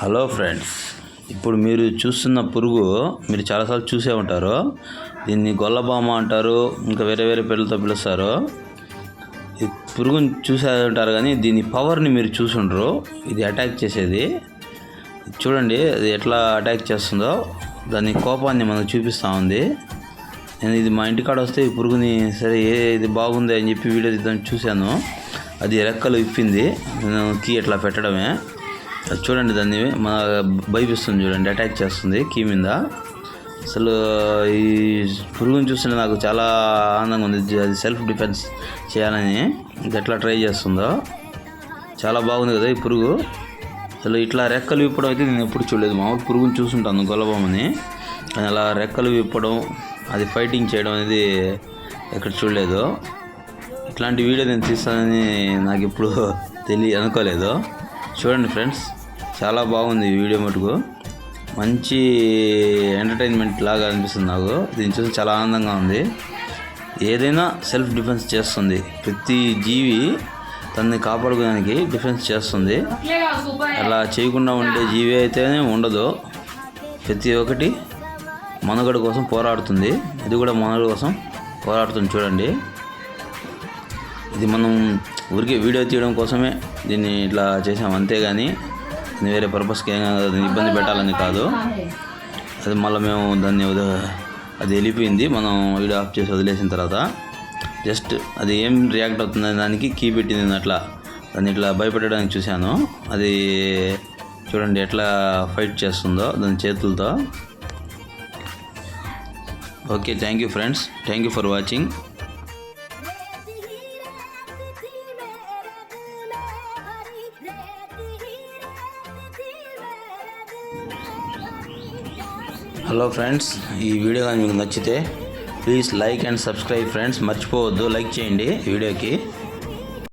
Hello friends ఇప్పుడు మీరు చూస్తున్న పురుగు మీరు చాలాసార్లు చూసే ఉంటారు. దీన్ని గొల్లబామ అంటారు ఇంకా వేరే వేరే పేర్లతో పిలుస్తారు. ఈ పురుగుని చూసే ఉంటారు కానీ దీని పవర్ని మీరు చూసుండ్రు. ఇది అటాక్ చేసేది. చూడండి అది ఎట్లా అటాక్ చేస్తుందో. దాని కోపాన్ని మనకు చూపిస్తూ ఉంది. నేను ఇది మా ఇంటికాడ వస్తే ఈ పురుగుని సరే ఏ ఇది బాగుంది అని చెప్పి వీడియో తీద్దాం చూశాను. అది రెక్కలు ఇప్పింది. నేను కీ ఎట్లా పెట్టడమే. చూడండి దాన్ని. మన భయపిస్తుంది చూడండి అటాక్ చేస్తుంది కీ మీద. అసలు ఈ పురుగుని చూస్తుంటే నాకు చాలా ఆనందంగా ఉంది. అది సెల్ఫ్ డిఫెన్స్ చేయాలని ఇది ఎట్లా ట్రై చేస్తుందో. చాలా బాగుంది కదా ఈ పురుగు. అసలు ఇట్లా రెక్కలు విప్పడం అయితే నేను ఎప్పుడు చూడలేదు. మామూలు పురుగుని చూసుంటాను గొల్లబొమ్మని. కానీ అలా రెక్కలు విప్పడం అది ఫైటింగ్ చేయడం అనేది ఎక్కడ చూడలేదు. ఇట్లాంటి వీడియో నేను తీస్తానని నాకు ఇప్పుడు తెలియ అనుకోలేదు. చూడండి ఫ్రెండ్స్ చాలా బాగుంది ఈ వీడియో మటుకు. మంచి ఎంటర్టైన్మెంట్ లాగా అనిపిస్తుంది నాకు. దీన్ని చూసి చాలా ఆనందంగా ఉంది. ఏదైనా సెల్ఫ్ డిఫెన్స్ చేస్తుంది. ప్రతి జీవి తనని కాపాడుకోవడానికి డిఫెన్స్ చేస్తుంది. అలా చేయకుండా ఉండే జీవి అయితేనే ఉండదు. ప్రతి ఒక్కటి మనుగడ కోసం పోరాడుతుంది. ఇది కూడా మనుగడ కోసం పోరాడుతుంది చూడండి. ఇది మనం ఊరికే వీడియో తీయడం కోసమే దీన్ని ఇట్లా చేసాం అంతేగాని వేరే పర్పస్కి ఏం కాదు, ఇబ్బంది పెట్టాలని కాదు. అది మళ్ళీ మేము దాన్ని అది వెళ్ళిపోయింది. మనం వీడియో ఆఫ్ చేసి వదిలేసిన తర్వాత జస్ట్ అది ఏం రియాక్ట్ అవుతుంది దానికి కీ పెట్టింది అట్లా. దాన్ని ఇట్లా భయపెట్టడానికి చూశాను. అది చూడండి ఎట్లా ఫైట్ చేస్తుందో దాని చేతులతో. Okay thank you friends. Thank you for watching. Hello friends ఈ వీడియో కానీ మీకు నచ్చితే please like and subscribe friends. మర్చిపోవద్దు లైక్ చేయండి వీడియోకి.